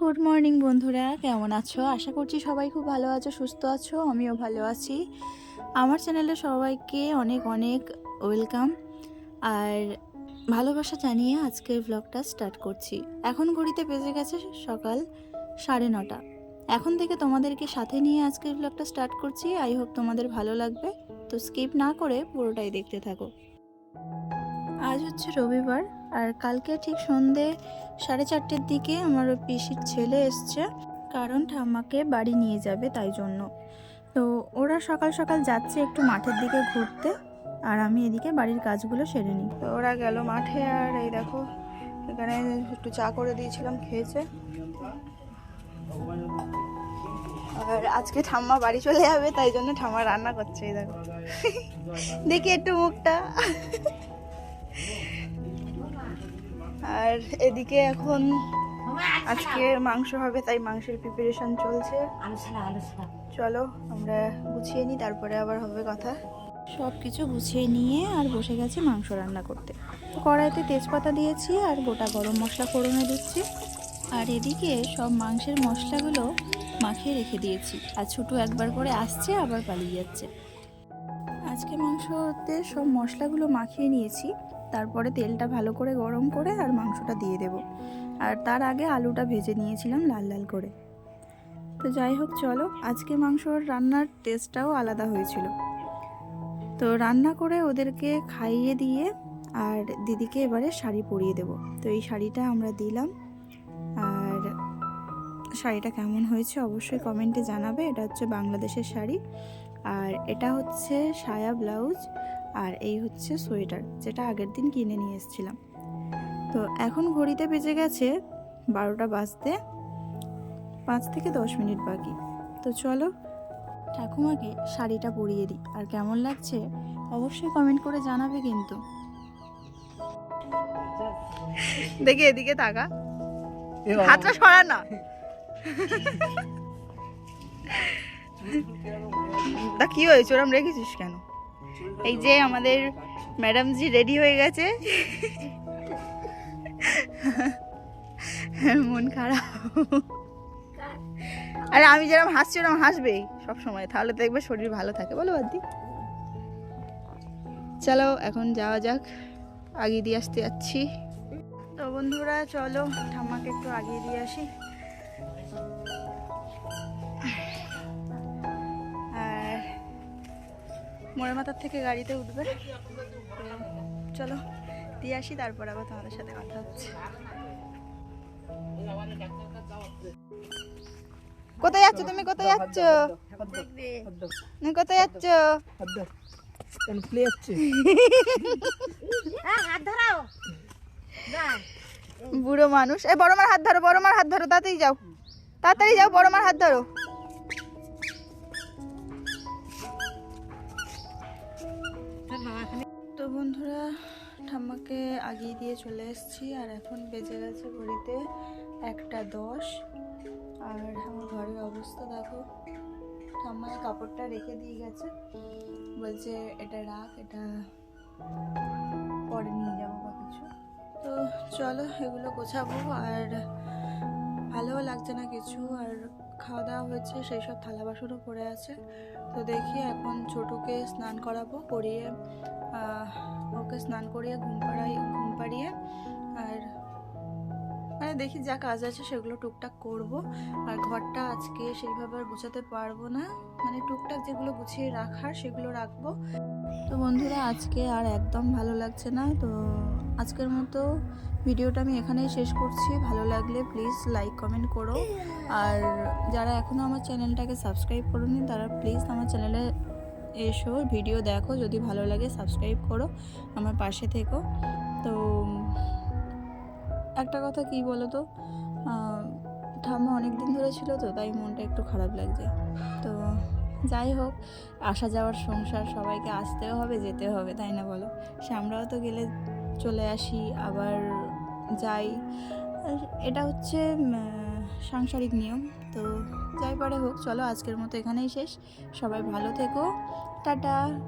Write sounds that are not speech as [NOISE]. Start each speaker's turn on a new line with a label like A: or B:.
A: Good morning বন্ধুরা। কেমন আছো? আশা করছি সবাই খুব ভালো আছো, সুস্থ আছো, আমিও ভালো আছি। আমার চ্যানেলে সবাইকে অনেক অনেক ওয়েলকাম। আর ভালোবাসা জানিয়ে আজকের ব্লগটা স্টার্ট করছি। এখন ঘড়িতে বেজে গেছে সকাল সাড়ে নটা। এখন থেকে তোমাদেরকে সাথে নিয়ে আজকের ব্লগটা স্টার্ট করছি। আই হোপ তোমাদের ভালো লাগবে। তো স্কিপ না করে পুরোটাই দেখতে থাকো। আজ হচ্ছে রবিবার। আর কালকে ঠিক সন্ধে সাড়ে চারটের দিকে আমার ওই পিসির ছেলে এসছে, কারণ ঠাম্মাকে বাড়ি নিয়ে যাবে তাই জন্য। তো ওরা সকাল সকাল যাচ্ছে একটু মাঠের দিকে ঘুরতে, আর আমি এদিকে বাড়ির কাজগুলো সেরে নিই। তো ওরা গেল মাঠে, আর এই দেখো, এখানে একটু চা করে দিয়েছিলাম, খেয়েছে। আর আজকে ঠাম্মা বাড়ি চলে যাবে, তাই জন্য ঠাম্মা রান্না করছে, এই দেখো। দেখি একটু মুখটা। আর এদিকে এখন আজকে মাংস হবে, তাই মাংসের প্রিপারেশন চলছে। চলো আমরা গুছিয়ে নিই, তারপরে আবার হবে কথা। সব কিছু গুছিয়ে নিয়ে আর বসে গেছি মাংস রান্না করতে। কড়াইতে তেজপাতা দিয়েছি আর গোটা গরম মশলা ফোড়নে দিচ্ছি। আর এদিকে সব মাংসের মশলাগুলো মাখিয়ে রেখে দিয়েছি। আর ছোটো একবার করে আসছে, আবার পালিয়ে যাচ্ছে। আজকে মাংসতে সব মশলাগুলো মাখিয়ে নিয়েছি। তারপরে তেলটা ভালো করে গরম করে আর মাংসটা দিয়ে দেব। আর তার আগে আলুটা ভেজে নিয়েছিলাম লাল লাল করে। তো যাই হোক, চলো, আজকে মাংসর রান্নার টেস্টটাও আলাদা হয়েছিল। তো রান্না করে ওদেরকে খাইয়ে দিয়ে আর দিদিকে এবারে শাড়ি পরিয়ে দেব। তো এই শাড়িটা আমরা দিলাম। আর শাড়িটা কেমন হয়েছে অবশ্যই কমেন্টে জানাবে। এটা হচ্ছে বাংলাদেশের শাড়ি। আর এটা হচ্ছে সায়া ব্লাউজ। আর এই হচ্ছে সোয়েটার যেটা আগের দিন কিনে নিয়ে এসেছিলাম। তো এখন ঘড়িতে বেজে গেছে বারোটা বাজতে পাঁচ থেকে দশ মিনিট বাকি। তো চলো ঠাকুমাকে শাড়িটা পরিয়ে দিই আর কেমন লাগছে অবশ্যই কমেন্ট করে জানাবে কিন্তু। দেখি এদিকে তাকা। হাতটা সরা না। [LAUGHS] তা কি হয়েছে? ওরম রেখেছিস কেন? এই যে আমাদের ম্যাডাম জি রেডি হয়ে গেছে। মন খারাপ। আরে আমি যেরকম হাসছি, ওরকম সব সময়। তাহলে দেখবে শরীর ভালো থাকে। বলো বাদি চলো, এখন যাওয়া যাক। আগিয়ে দিয়ে আসতে যাচ্ছি। তো বন্ধুরা, চলো ঠাম্মাকে একটু আগিয়ে দিয়ে আসি। মোড়ে মাথার থেকে গাড়িতে উঠবে। চলো দিয়ে আসি তারপর আবার তোমাদের সাথে কথা হচ্ছে। কোথায় যাচ্ছ তুমি? কোথায় যাচ্ছ? কোথায় যাচ্ছ? বুড়ো মানুষ। এ বড় মার হাত ধরো বড় মার হাত ধরো তাড়াতাড়ি যাও। তাড়াতাড়ি যাও বড় মার হাত ধরো। তো বন্ধুরা, ঠাম্মাকে আগিয়ে দিয়ে চলে এসেছি, আর এখন বেজে গেছে ঘড়িতে একটা দশ। আর আমার ঘরের অবস্থা দেখো ঠাম্মায় কাপড়টা রেখে দিয়ে গেছে। বলছে, এটা রাখ, এটা পরে নিয়ে যাব বা কিছু। তো চলো, এগুলো গোছাবো, আর ভালোও লাগছে না কিছু, আর খাওয়া দাওয়া হয়েছে, সেই সব থালা বাসনও পড়ে আছে। তো দেখি এখন ছোটুকে স্নান করাবো, করিয়ে ওকে স্নান করিয়ে, ঘুম পাড়াই ঘুম পাড়িয়ে আর মানে দেখি যা কাজ আছে সেগুলো টুকটাক করব। আর ঘরটা আজকে সেইভাবে আর গুছাতে পারব না। মানে টুকটাক যেগুলো গুছিয়ে রাখার সেগুলো রাখব। তো বন্ধুরা, আজকে আর একদম ভালো লাগছে না। তো আজকের মতো ভিডিওটা আমি এখানেই শেষ করছি। ভালো লাগলে প্লিজ লাইক, কমেন্ট করো। আর যারা এখনও আমার চ্যানেলটাকে সাবস্ক্রাইব করোনি, তারা প্লিজ আমার চ্যানেলে এসো, ভিডিও দেখো, যদি ভালো লাগে সাবস্ক্রাইব করো আমার পাশে থেকো। তো, একটা কথা কি বলো তো ঠাম্মা অনেক দিন ধরে ছিল তো, তাই মনটা একটু খারাপ লাগছে। তো, যাই হোক, আসা যাওয়ার সংসার, সবাইকে আসতেও হবে, যেতেও হবে, তাই না বলো? সে আমরাও তো গেলে চলে আসি, আবার যাই। এটা হচ্ছে সাংসারিক নিয়ম। তো যাই পারে হোক, চলো আজকের মতো এখানেই শেষ। সবাই ভালো থেকো। টাটা।